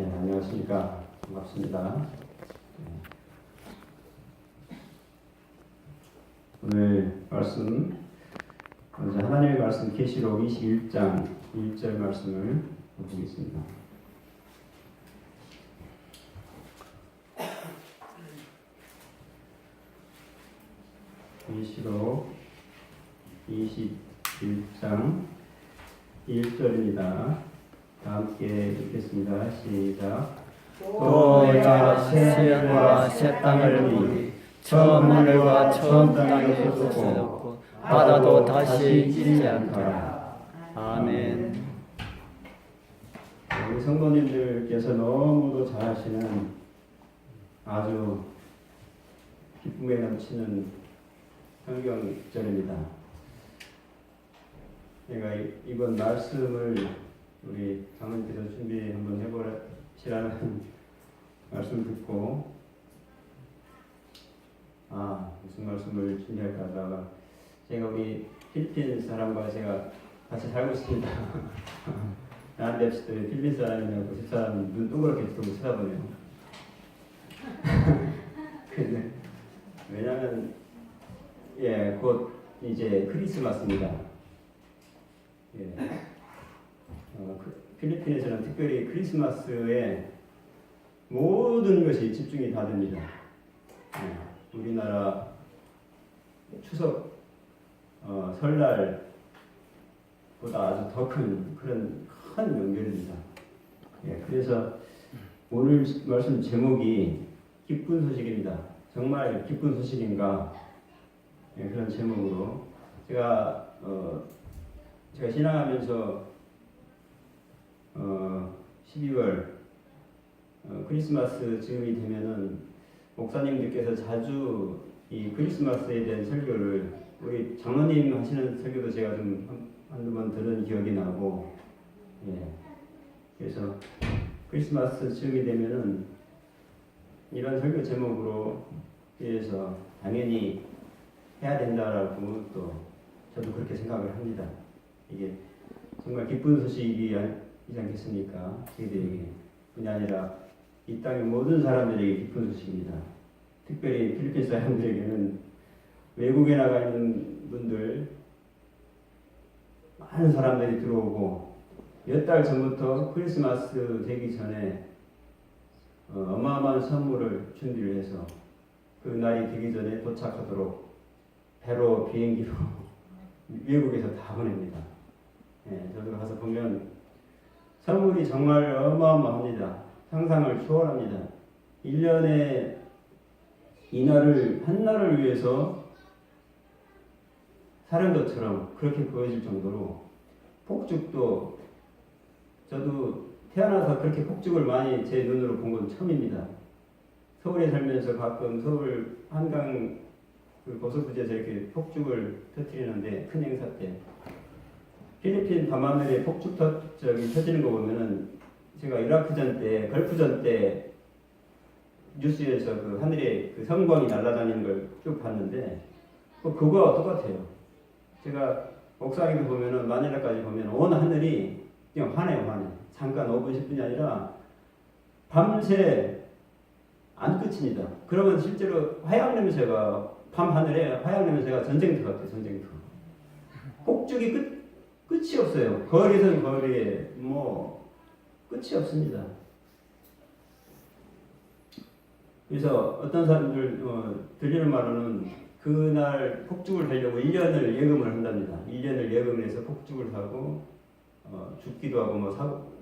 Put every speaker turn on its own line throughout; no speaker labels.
네, 안녕하십니까. 반갑습니다. 네. 오늘 말씀, 먼저 하나님의 말씀 계시록 21장 1절 말씀을 보겠습니다. 계시록 21장 1절입니다. 다 함께 읽겠습니다. 시작.
또 내가 새 하늘과 새 땅을 보니 처음 하늘과 처음 땅이 없어졌고 바다도 다시 있지 않더라. 아멘.
우리 성도님들께서 너무도 잘 아시는 아주 기쁨에 넘치는 성경절입니다. 제가 이- 이번 말씀을 우리 장로님께서 준비 한번 해보시라는 말씀 듣고 아 무슨 말씀을 준비할까 하다가 제가 우리 필리핀 사람과 제가 같이 살고 있습니다. 나한테 없이 또 필리핀 사람이냐고 집사람 눈 동그랗게 뜨고 쳐다보네요. 근데 왜냐면 예, 곧 이제 크리스마스입니다. 예. 어, 그, 필리핀에서는 특별히 크리스마스에 모든 것이 집중이 다 됩니다. 예, 우리나라 추석, 어, 설날보다 아주 더 큰 그런 큰 명절입니다. 예, 그래서 오늘 말씀 제목이 기쁜 소식입니다. 정말 기쁜 소식인가? 예, 그런 제목으로 제가 어, 제가 신앙하면서 어, 12월 어, 크리스마스 즈음이 되면은 목사님들께서 자주 이 크리스마스에 대한 설교를 우리 장로님 하시는 설교도 제가 좀 한- 한두 번 들은 기억이 나고 예. 그래서 크리스마스 즈음이 되면은 이런 설교 제목으로 위해서 당연히 해야 된다라고 또 저도 그렇게 생각을 합니다. 이게 정말 기쁜 소식이 지 않겠습니까? 저희들에게 뿐이 아니라 이 땅의 모든 사람들에게 기쁜 소식입니다. 특별히 필리핀 사람들에게는 외국에 나가 있는 분들 많은 사람들이 들어오고 몇 달 전부터 크리스마스 되기 전에 어, 어마어마한 선물을 준비를 해서 그 날이 되기 전에 도착하도록 배로 비행기로 외국에서 다 보냅니다. 예, 저도 가서 보면 선물이 정말 어마어마합니다. 상상을 초월합니다. 1년에 이 날을 한 날을 위해서 사는 것처럼 그렇게 보여질 정도로 폭죽도 저도 태어나서 그렇게 폭죽을 많이 제 눈으로 본 건 처음입니다. 서울에 살면서 가끔 서울 한강 그 고속부지에서 이렇게 폭죽을 터뜨리는데 큰 행사 때 필리핀 밤하늘에 폭죽 터, 저기 터지는 거 보면은 제가 이라크전 때 걸프전 때 뉴스에서 그 하늘에 그 성광이 날아다니는 걸 쭉 봤는데 그 그거와 똑같아요. 제가 옥상에서 보면은 마닐라까지 보면 온 하늘이 그냥 환해요 환해. 잠깐 5분 10분이 아니라 밤새 안 끝입니다. 그러면 실제로 화양 냄새가 밤 하늘에 화양 냄새가 전쟁터 같아요 전쟁터. 폭죽이 끝 끝이 없어요. 거리에서 거리에 뭐 끝이 없습니다. 그래서 어떤 사람들 어, 들리는 말로는 그날 폭죽을 하려고 1년을 예금을 한답니다. 1년을 예금을 해서 폭죽을 사고 어, 죽기도 하고 뭐 사고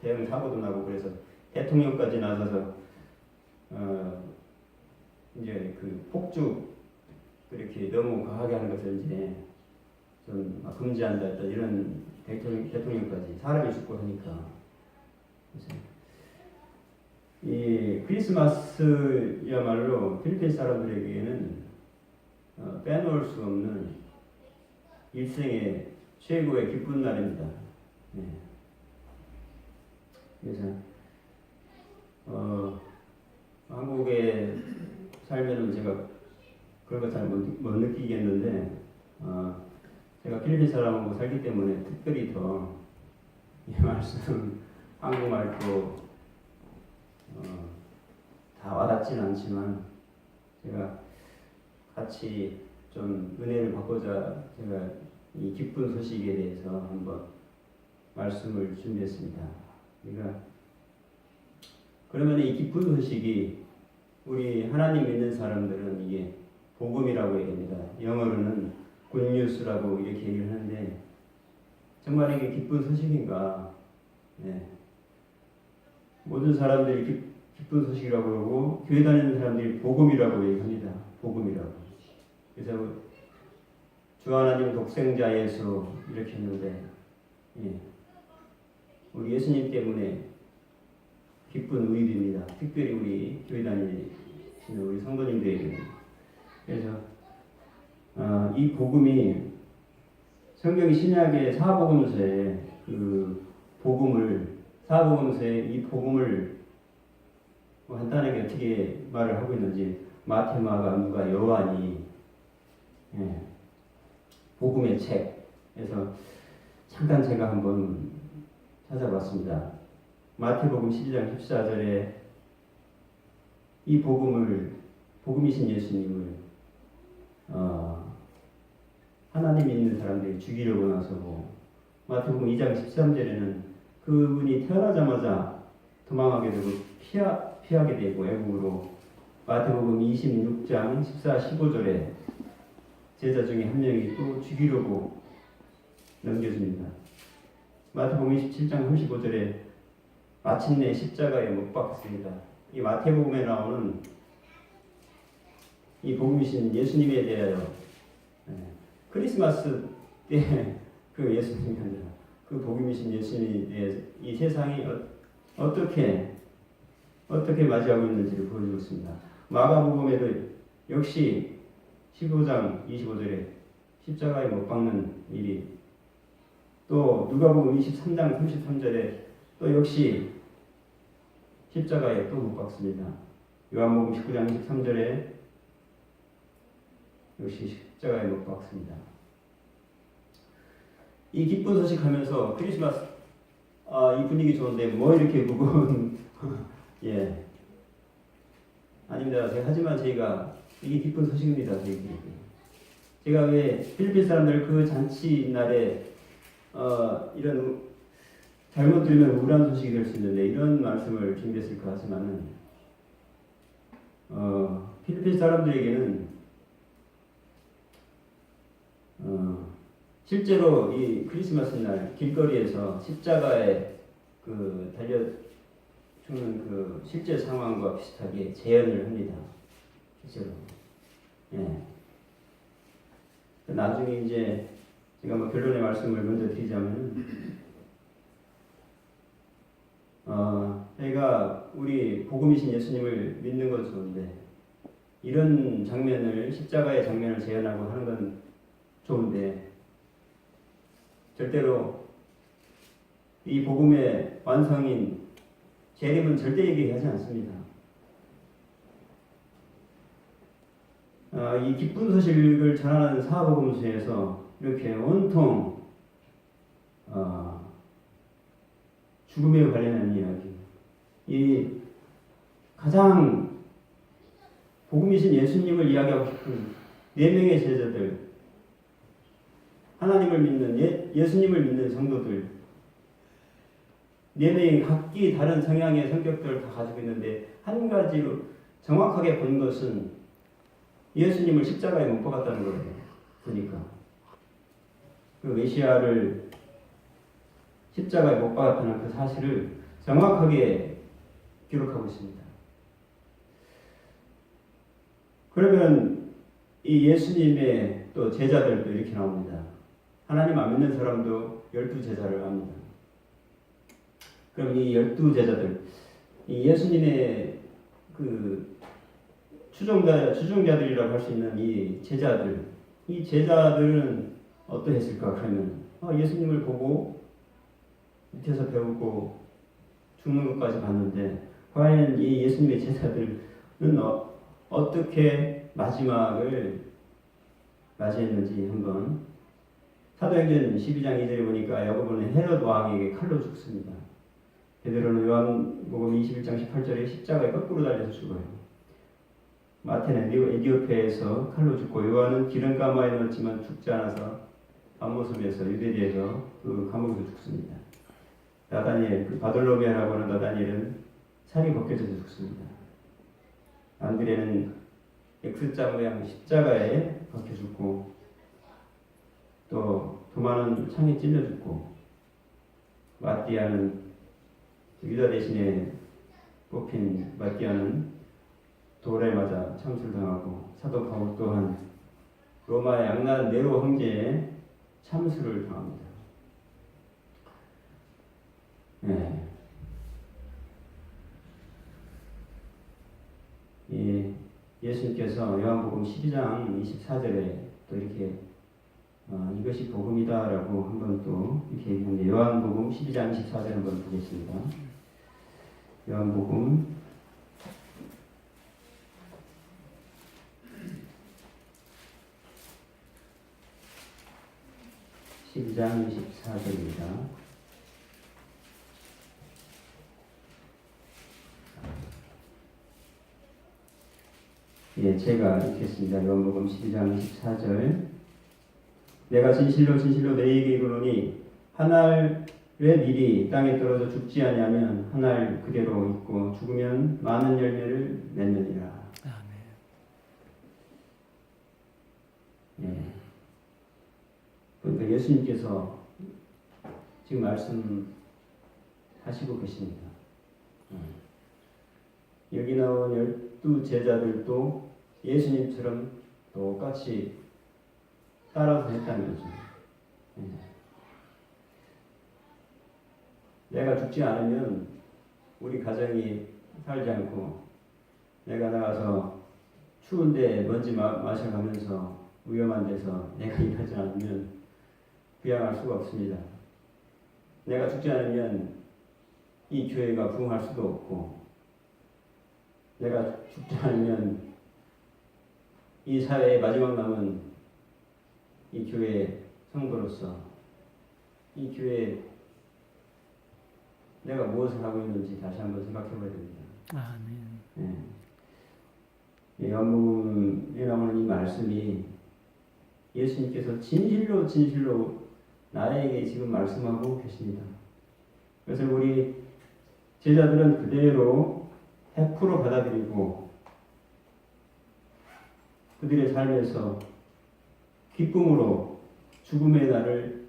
대형 사고도 나고 그래서 대통령까지 나서서 어, 이제 그 폭죽 그렇게 너무 과하게 하는 것을 이제 좀 막 금지한다 했다 이런 대통령, 대통령까지 사람이 죽고 하니까 그래서 이 크리스마스야말로 필리핀 사람들에게는 어, 빼놓을 수 없는 일생의 최고의 기쁜 날입니다. 네. 그래서 어, 한국에 살면은 제가 그런 거 잘못못 느끼겠는데 어, 제가 필리핀 사람하고 살기 때문에 특별히 더 이 말씀 한국말도 어, 다 와닿지는 않지만 제가 같이 좀 은혜를 받고자 제가 이 기쁜 소식에 대해서 한번 말씀을 준비했습니다. 그러니까 그러면 이 기쁜 소식이 우리 하나님 믿는 사람들은 이게 복음이라고 얘기합니다. 영어로는 굿뉴스라고 이렇게 얘기를 하는데 정말 이게 기쁜 소식인가? 네. 모든 사람들이 기, 기쁜 소식이라고 그러고 교회 다니는 사람들이 복음이라고 얘기합니다. 복음이라고. 그래서 주 하나님 독생자 예수 이렇게 했는데 예. 우리 예수님 때문에 기쁜 의입니다. 특별히 우리 교회 다니는 우리 성도님들에게 그래서 어, 이 복음이 성경 신약의 사복음서에 그 복음을 사복음서에 이 복음을 뭐 간단하게 어떻게 말을 하고 있는지 마태, 마가, 누가, 요한이 예, 복음의 책에서 잠깐 제가 한번 찾아봤습니다. 마태복음 12장 14절에 이 복음을 복음이신 예수님을 어, 하나님 믿는 사람들이 죽이려고 나서고 마태복음 2장 13절에는 그분이 태어나자마자 도망하게 되고 피하, 피하게 되고 애국으로 마태복음 26장 14, 15절에 제자 중에 한 명이 또 죽이려고 넘겨줍니다. 마태복음 27장 35절에 마침내 십자가에 못 박혔습니다. 이 마태복음에 나오는 이 복음이신 예수님에 대하여 예, 크리스마스 때 그 예수님이 아니라 그 복음이신 예수님에 대해서 이 세상이 어, 어떻게 어떻게 맞이하고 있는지를 보여주고 있습니다. 마가복음에도 역시 15장 25절에 십자가에 못 박는 일이 또 누가복음 23장 33절에 또 역시 십자가에 또 못 박습니다. 요한복음 19장 23절에 역시 십자가에 못 박습니다. 이 기쁜 소식 하면서 크리스마스 아, 이 분위기 좋은데 뭐 이렇게 무거운 예 아닙니다. 제가 하지만 저희가 이게 기쁜 소식입니다. 저희들에게 제가 왜 필리핀 사람들 그 잔치 날에 어, 이런 잘못 들으면 우울한 소식이 될 수 있는데 이런 말씀을 준비했을까 하지만은 어, 필리핀 사람들에게는 어, 실제로 이 크리스마스 날 길거리에서 십자가에 그 달려 죽는 그 실제 상황과 비슷하게 재현을 합니다. 실제로. 예. 나중에 이제 제가 뭐 결론의 말씀을 먼저 드리자면, 어, 저희가 우리 복음이신 예수님을 믿는 건 좋은데 이런 장면을 십자가의 장면을 재현하고 하는 건 좋은데 절대로 이 복음의 완성인 재림은 절대 얘기하지 않습니다. 어, 이 기쁜 소식을 전하는 사복음서에서 이렇게 온통 어, 죽음에 관련한 이야기, 이 가장 복음이신 예수님을 이야기하고 싶은 네 명의 제자들, 하나님을 믿는 예, 예수님을 믿는 성도들, 네 명이 각기 다른 성향의 성격들을 다 가지고 있는데 한 가지로 정확하게 본 것은 예수님을 십자가에 못 박았다는 거예요. 보니까 그 메시아를 십자가에 못 박았다는 그 사실을 정확하게 기록하고 있습니다. 그러면 이 예수님의 또 제자들도 이렇게 나옵니다. 하나님 안 믿는 사람도 열두 제자를 합니다. 그럼 이 열두 제자들, 이 예수님의 그 추종자, 추종자들이라고 할 수 있는 이 제자들, 이 제자들은 어떠했을까? 그러면 아, 예수님을 보고 밑에서 배우고 죽는 것까지 봤는데 과연 이 예수님의 제자들은 어, 어떻게 마지막을 맞이했는지 한번 사도행전 12장 2절에 보니까 야고보는 헤롯 왕에게 칼로 죽습니다. 베드로는 요한복음 21장 18절에 십자가에 거꾸로 달려서 죽어요. 마태는 에디오- 에디오피아에서 칼로 죽고 요한은 기름 가마에 넣었지만 죽지 않아서 밤모섬에서 유대리에서 그 감옥에서 죽습니다. 나다니엘, 그 바돌로미아라고 하는 나다니엘은 살이 벗겨져서 죽습니다. 안드레는 X자 모양 십자가에 박혀 죽고 또 도마는 창에 찔려 죽고 마띠아는 유다 대신에 뽑힌 마띠아는 돌에 맞아 참수당하고 사도 바울 또한 로마의 악랄한 네로 황제의 참수를 당합니다. 네. 이 예수님께서 요한복음 12장 24절에 또 이렇게 어, 이것이 복음이다라고 한번 또 이렇게 얘기하는데 요한복음 12장 24절 한번 보겠습니다. 요한복음 12장 24절입니다. 예, 제가 읽겠습니다. 요한복음 12장 24절. 내가 진실로 진실로 너희에게 이르노니 하늘의 밀이 땅에 떨어져 죽지 아니하면 하늘 그대로 있고 죽으면 많은 열매를 맺느니라. 예. 그러니까 예수님께서 지금 말씀하시고 계십니다. 음. 여기 나온 열두 제자들도 예수님처럼 똑같이 따라서 했다는 거죠. 예. 내가 죽지 않으면 우리 가정이 살지 않고 내가 나가서 추운데 먼지 마, 마셔가면서 위험한 데서 내가 일하지 않으면 부양할 수가 없습니다. 내가 죽지 않으면 이 교회가 부흥할 수도 없고 내가 죽지 않으면 이 사회의 마지막 남은 이 교회 성도로서 이 교회 내가 무엇을 하고 있는지 다시 한번 생각해 봐야 됩니다.
아멘.
예. 요한복음에 나오는 이 말씀이 예수님께서 진실로 진실로 나에게 지금 말씀하고 계십니다. 그래서 우리 제자들은 그대로 100% 받아들이고 그들의 삶에서 기쁨으로 죽음의 날을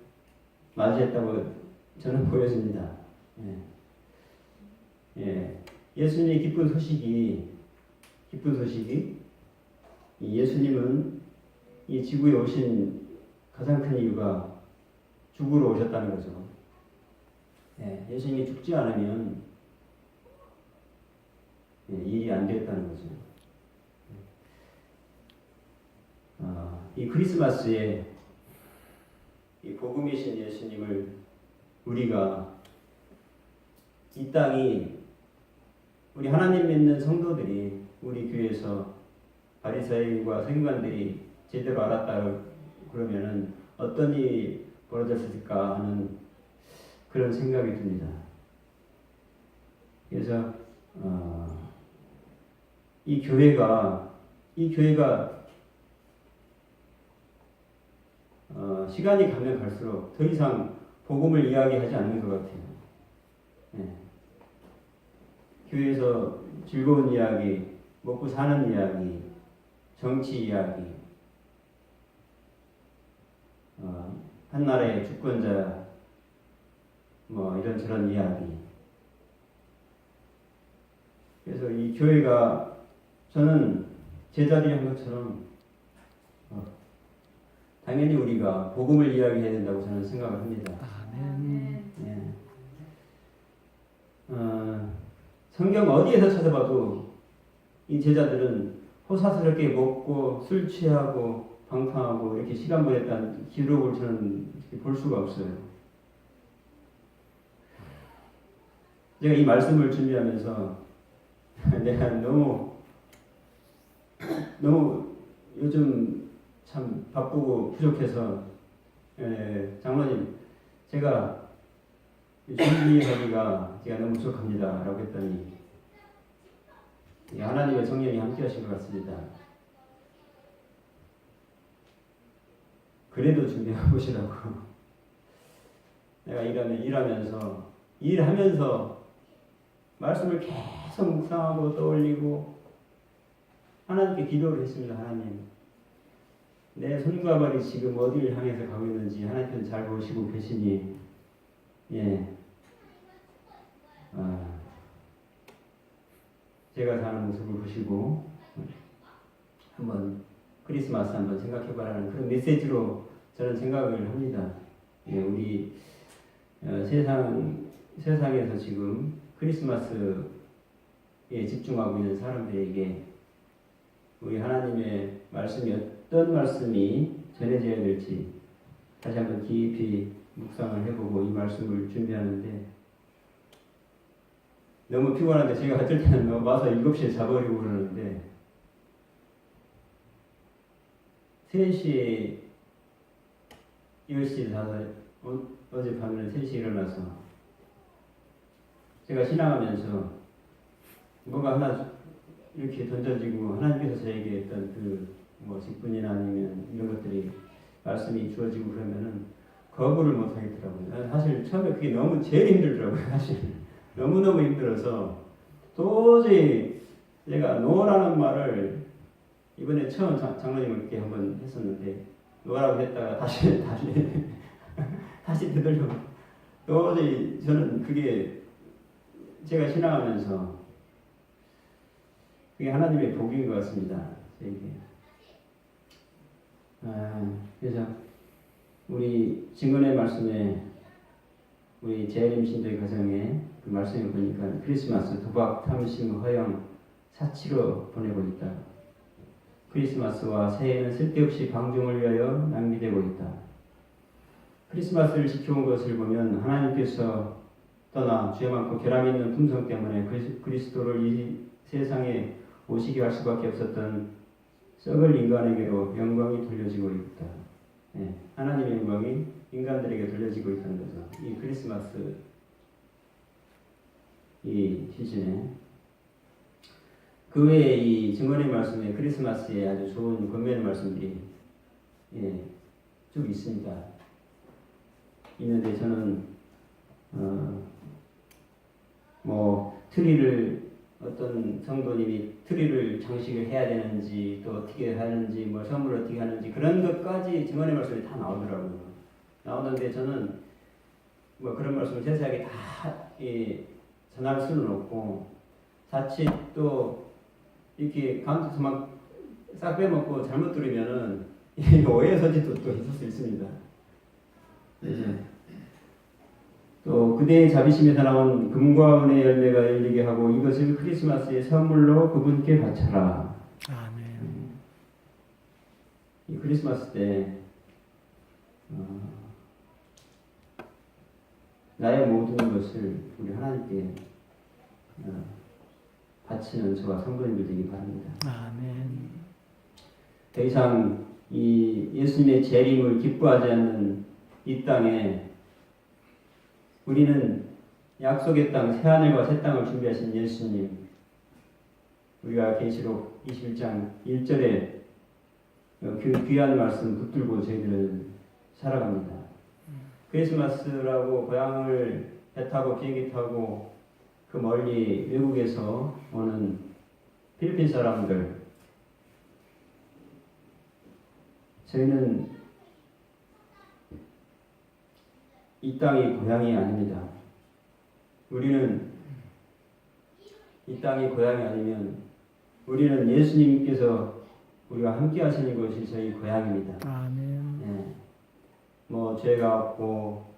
맞이했다고 저는 보여집니다. 예. 예. 예수님의 기쁜 소식이 기쁜 소식이 이 예수님은 이 지구에 오신 가장 큰 이유가 죽으러 오셨다는 거죠. 예, 예수님이 죽지 않으면 예, 일이 안 됐다는 거죠. 아, 이 크리스마스에 이 복음이신 예수님을 우리가 이 땅이 우리 하나님 믿는 성도들이 우리 교회에서 바리새인과 서기관들이 제대로 알았다 그러면은 어떤 일이 벌어졌을까 하는 그런 생각이 듭니다. 그래서 어, 이 교회가 이 교회가 어, 시간이 가면 갈수록 더 이상 복음을 이야기하지 않는 것 같아요. 예. 교회에서 즐거운 이야기, 먹고 사는 이야기, 정치 이야기, 어, 한 나라의 주권자, 뭐 이런 저런 이야기. 그래서 이 교회가 저는 제자들이 한 것처럼 어, 당연히 우리가 복음을 이야기해야 된다고 저는 생각을 합니다.
아멘.
예. 어, 성경 어디에서 찾아봐도 이 제자들은 호사스럽게 먹고 술 취하고 방탕하고 이렇게 시간 보냈다는 기록을 저는 볼 수가 없어요. 제가 이 말씀을 준비하면서 내가 너무 너무 요즘 참 바쁘고 부족해서 예, 장로님 제가 이 준비하기가 제가 너무 부족합니다. 라고 했더니 예, 하나님의 성령이 함께 하신 것 같습니다. 그래도 준비해 보시라고. 내가 일하면 일하면서 일하면서 말씀을 계속 묵상하고 떠올리고 하나님께 기도를 했습니다. 하나님, 내 손과 발이 지금 어디를 향해서 가고 있는지 하나님께서 잘 보시고 계시니, 예, 아, 제가 사는 모습을 보시고 한번 크리스마스 한번 생각해봐라는 그런 메시지로 저는 생각을 합니다. 예, 우리 어, 세상 세상에서 지금 크리스마스에 집중하고 있는 사람들에게 우리 하나님의 말씀이 어떤 말씀이 전해져야 될지 다시 한번 깊이 묵상을 해보고 이 말씀을 준비하는데 너무 피곤한데 제가 어쩔 때는 뭐 와서 7시에 자버리고 그러는데 3시 10시 자서 어, 어젯밤에는 3시에 일어나서 제가 신앙하면서 뭐가 하나 이렇게 던져지고 하나님께서 저에게 어떤 그 뭐 직분이나 아니면 이런 것들이 말씀이 주어지고 그러면은 거부를 못 하겠더라고요. 나는 사실 처음에 그게 너무 제일 힘들더라고요. 사실 너무 너무 힘들어서 도저히 제가 노라는 말을 이번에 처음 장, 장로님께 한번 했었는데 노라고 했다가 다시 다시 다시 되돌려 도저히 저는 그게 제가 신앙하면서 그게 하나님의 복인 것 같습니다. 저에게. 아, 그래서 우리 증언의 말씀에 우리 재림 신도의 가정에 그 말씀을 보니까 크리스마스 도박, 탐심, 허영, 사치로 보내고 있다. 크리스마스와 새해는 쓸데없이 방종을 위하여 낭비되고 있다. 크리스마스를 지켜온 것을 보면 하나님께서 떠나 죄 많고 결함 있는 품성 때문에 그리스- 그리스도를 이 세상에 오시게 할 수밖에 없었던 썩을 인간에게로 영광이 돌려지고 있다. 예, 하나님의 영광이 인간들에게 돌려지고 있다는 거죠. 이 크리스마스 이 시즌에 그 외에 이 증언의 말씀에 크리스마스에 아주 좋은 권면의 말씀들이 예, 쭉 있습니다. 있는데 저는 어, 뭐 트리를 어떤 성도님이 트리를 장식을 해야 되는지 또 어떻게 하는지 뭐 선물 어떻게 하는지 그런 것까지 증언의 말씀이 다 나오더라고요. 나오는데 저는 뭐 그런 말씀을 세세하게 다 예, 전할 수는 없고 자칫 또 이렇게 감투 막싹 빼먹고 잘못 들으면은 이 오해 소지도 또 있을 수 있습니다. 네. 또 그대의 자비심에서 나온 금과 은의 열매가 열리게 하고 이것을 크리스마스의 선물로 그분께 바쳐라.
아멘.
이 크리스마스 때 어, 나의 모든 것을 우리 하나님께 어, 바치는 저와 성도님들 되기 바랍니다.
아멘.
더 이상 이 예수님의 재림을 기뻐하지 않는 이 땅에 우리는 약속의 땅 새하늘과 새 땅을 준비하신 예수님 우리가 계시록 21장 1절에 그 귀한 말씀 붙들고 저희들은 살아갑니다. 크리스마스라고 고향을 배 타고 비행기 타고 그 멀리 외국에서 오는 필리핀 사람들 저희는 이 땅이 고향이 아닙니다. 우리는 이 땅이 고향이 아니면 우리는 예수님께서 우리가 함께 하시는 것이 저희 고향입니다.
아멘.
예. 뭐 죄가 없고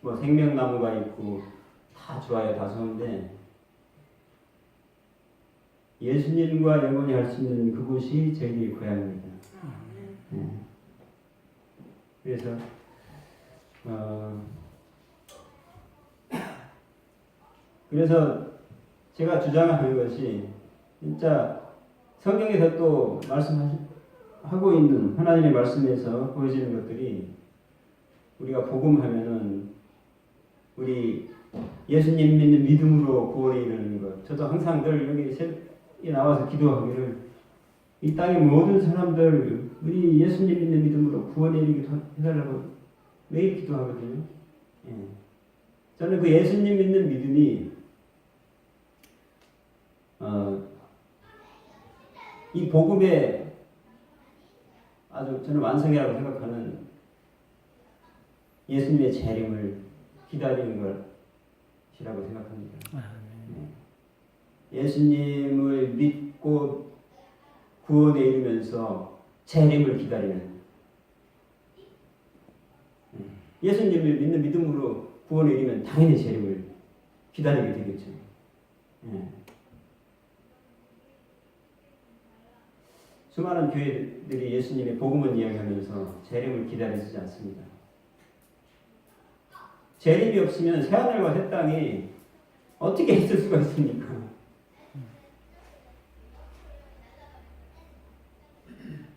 뭐 생명나무가 있고 다 좋아요 다 좋은데 예수님과 영원히 할 수 있는 그곳이 저희들의 고향입니다. 예. 그래서 어 그래서 제가 주장하는 것이 진짜 성경에서 또 말씀하고 있는 하나님의 말씀에서 보여지는 것들이 우리가 복음하면은 우리 예수님 믿는 믿음으로 구원에 이르는 것. 저도 항상 늘 여기 세- 나와서 기도하기를 이 땅의 모든 사람들 우리 예수님 믿는 믿음으로 구원에 이르게 해달라고 매일 기도하거든요. 예. 저는 그 예수님 믿는 믿음이 어, 이 복음의 아주 저는 완성이라고 생각하는 예수님의 재림을 기다리는 것이라고 생각합니다. 네. 예수님을 믿고 구원에 이르면서 재림을 기다리는 네. 예수님을 믿는 믿음으로 구원에 이르면 당연히 재림을 기다리게 되겠죠. 네. 수많은 교회들이 예수님의 복음을 이야기하면서 재림을 기다리지 않습니다. 재림이 없으면 새하늘과 새 땅이 어떻게 있을 수가 있습니까?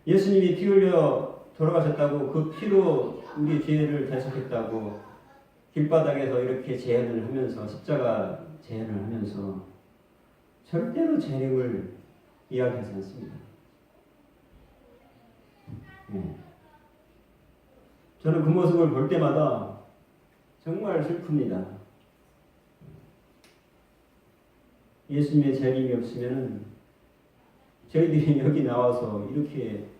예수님이 피 흘려 돌아가셨다고 그 피로 우리 죄를 대속했다고 길바닥에서 이렇게 재현을 하면서 십자가 재현을 하면서 절대로 재림을 이야기하지 않습니다. 예. 저는 그 모습을 볼 때마다 정말 슬픕니다. 예수님의 재림이 없으면 저희들이 여기 나와서 이렇게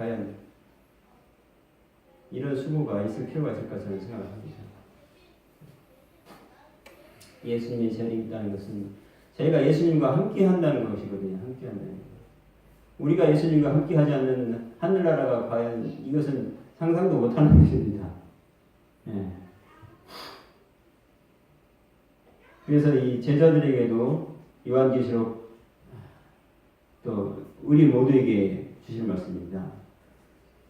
과연 이런 수고가 있을 필요가 있을까 저는 생각합니다. 예수님의 재림이 있다는 것은 저희가 예수님과 함께 한다는 것이거든요. 함께 한다는 것. 우리가 예수님과 함께 하지 않는 하늘나라가 과연 이것은 상상도 못하는 것입니다. 예. 그래서 이 제자들에게도 요한계시록 또 우리 모두에게 주실 말씀입니다.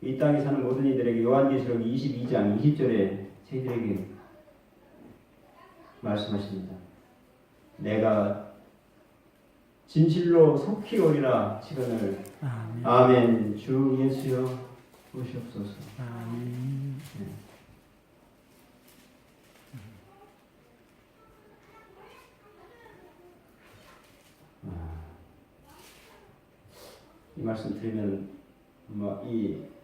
이 땅에 사는 모든 이들에게 요한계시록 22장 20절에 저희들에게 말씀하십니다. 내가 진실로 속히 오리라 시간을
아멘.
아멘 주 예수여 오시옵소서.
아멘.
이 말씀 들으면 뭐이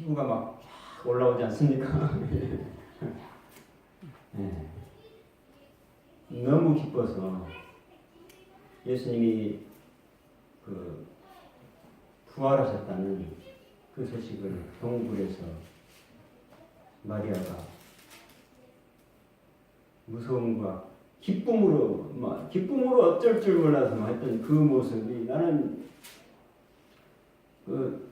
피부가 막 올라오지 않습니까? 네. 너무 기뻐서 예수님이 그 부활하셨다는 그 소식을 동굴에서 마리아가 무서움과 기쁨으로 막 기쁨으로 어쩔 줄 몰라서 막 했던 그 모습이 나는 그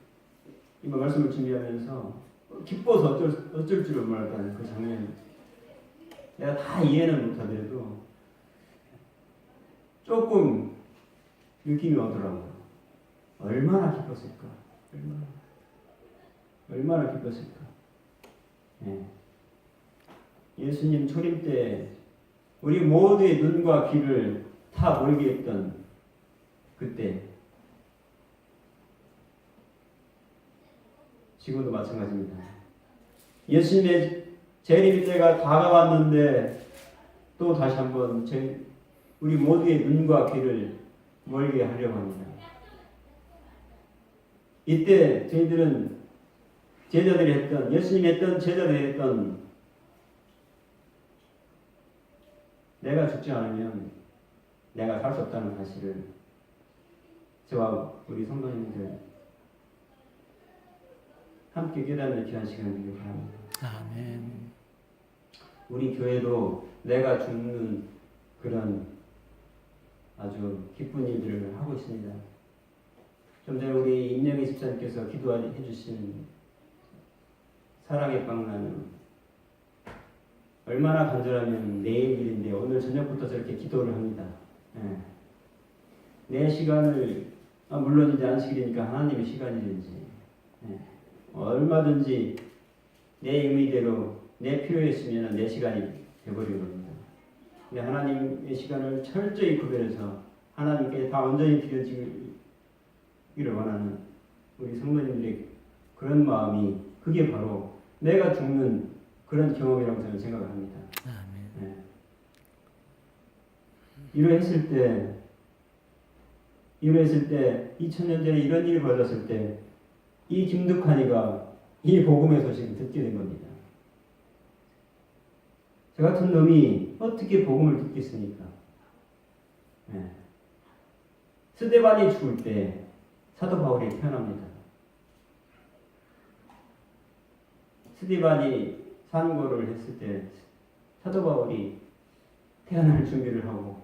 말씀을 준비하면서 기뻐서 어쩔 어쩔 줄을 몰랐다는 그 장면 내가 다 이해는 못하더라도 조금 느낌이 오더라고요. 얼마나 기뻤을까? 얼마나 얼마나 기뻤을까? 예. 예수님 초림 때 우리 모두의 눈과 귀를 다 멀게 했던 그때 지금도 마찬가지입니다. 예수님의 재림 때가 다가왔는데 또 다시 한번 제, 우리 모두의 눈과 귀를 멀게 하려고 합니다. 이때 저희들은 제자들이 했던 예수님이 했던 제자들이 했던 내가 죽지 않으면 내가 살 수 없다는 사실을 저와 우리 성도님들 함께 깨닫는 귀한 시간 되길 바랍니다.
아멘.
우리 교회도 내가 죽는 그런 아주 기쁜 일들을 하고 있습니다. 좀 전에 우리 임영희 집사님께서 기도해 주신 사랑의 빵나는 얼마나 간절하면 내일 일인데 오늘 저녁부터 저렇게 기도를 합니다. 예. 내 시간을 아, 물론 이제 안식일이니까 하나님의 시간이든지 예. 얼마든지 내 의미대로 내 필요에 있으면 내 시간이 되버리는 겁니다. 근데 하나님의 시간을 철저히 구별해서 하나님께 다 온전히 드려지기를 원하는 우리 성도님들의 그런 마음이 그게 바로 내가 죽는 그런 경험이라고 저는 생각을 합니다.
아멘.
네. 이러했을 때, 이러했을 때, 2000년 전에 이런 일이 벌어졌을 때, 이 김득환이가 이 복음의 소식을 듣게 된 겁니다. 저 같은 놈이 어떻게 복음을 듣겠습니까? 네. 스데반이 죽을 때 사도 바울이 태어납니다. 스데반이 산고를 했을 때 사도 바울이 태어날 준비를 하고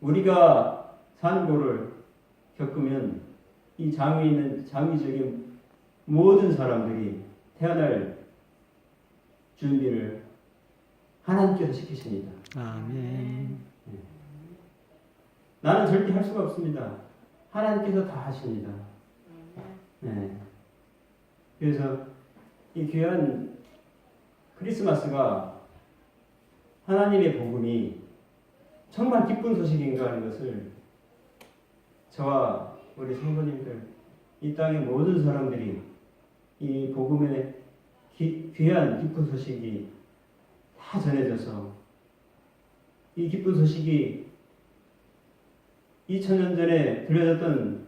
우리가 산고를 겪으면 이 장위에 있는 장위적인 모든 사람들이 태어날 준비를 하나님께서 시키십니다.
아멘.
나는 절대 할 수가 없습니다. 하나님께서 다 하십니다. 네. 그래서 이 귀한 크리스마스가 하나님의 복음이 정말 기쁜 소식인가 하는 것을 저와 우리 성도님들 이 땅의 모든 사람들이 이 복음의 기, 귀한 기쁜 소식이 다 전해져서 이 기쁜 소식이 2000년 전에 들려졌던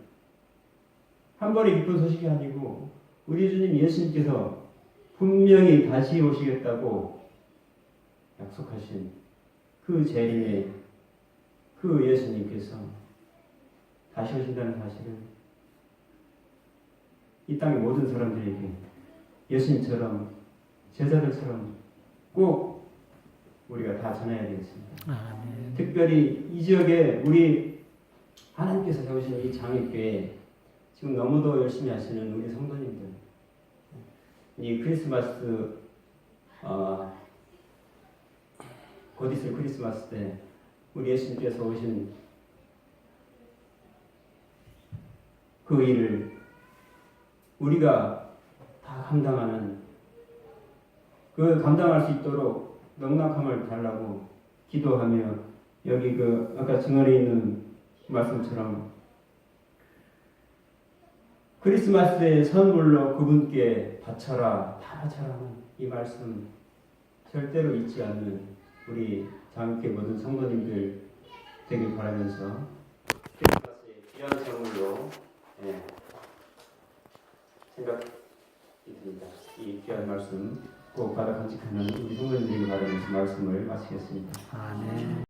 한 번의 기쁜 소식이 아니고 우리 주님 예수님께서 분명히 다시 오시겠다고 약속하신 그 재림의 그 예수님께서 다시 오신다는 사실을 이 땅의 모든 사람들에게 예수님처럼 제자들처럼 꼭 우리가 다 전해야 되겠습니다.
아멘.
특별히 이 지역에 우리 하나님께서 세우신 이 장애교회 지금 너무도 열심히 하시는 우리 성도님들 이 크리스마스 어, 곧 있을 크리스마스 때 우리 예수님께서 오신 그 일을 우리가 다 감당하는 그 감당할 수 있도록 넉넉함을 달라고 기도하며 여기 그 아까 증언에 있는 말씀처럼 크리스마스의 선물로 그분께 바쳐라 다 바쳐라 하는 이 말씀 절대로 잊지 않는 우리 장학교 모든 성도님들 되길 바라면서 크리스마스의 귀한 선물로 예, 생각이 듭니다. 이 귀한 말씀 꼭 받아 간직하는 우리 성도님들이 바라면서 말씀을 마치겠습니다.
아멘.